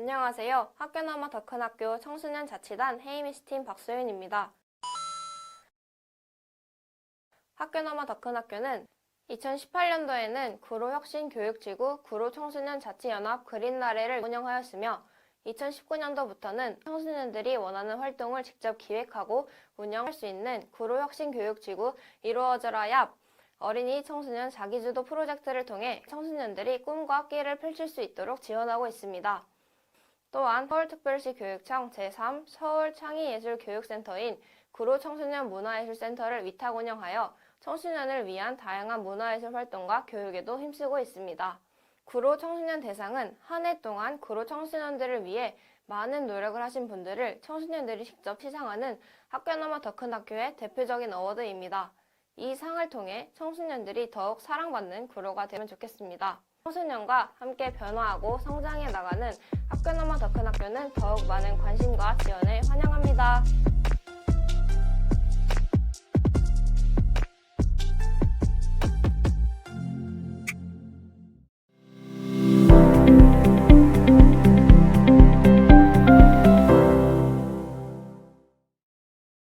안녕하세요. 학교나마 더 큰 학교 청소년 자치단 헤이미스팀 박소윤입니다. 학교나마 더 큰 학교는 2018년도에는 구로혁신교육지구 구로청소년 자치연합 그린나래를 운영하였으며 2019년도부터는 청소년들이 원하는 활동을 직접 기획하고 운영할 수 있는 구로혁신교육지구 이루어져라 얍 어린이 청소년 자기주도 프로젝트를 통해 청소년들이 꿈과 끼를 펼칠 수 있도록 지원하고 있습니다. 또한 서울특별시 교육청 제3 서울창의예술교육센터인 구로청소년 문화예술센터를 위탁 운영하여 청소년을 위한 다양한 문화예술 활동과 교육에도 힘쓰고 있습니다. 구로 청소년 대상은 한 해 동안 구로 청소년들을 위해 많은 노력을 하신 분들을 청소년들이 직접 시상하는 학교나마 더큰 학교의 대표적인 어워드입니다. 이 상을 통해 청소년들이 더욱 사랑받는 구로가 되면 좋겠습니다. 청소년과 함께 변화하고 성장해 나가는 학교나마 더 큰 학교는 더욱 많은 관심과 지원을.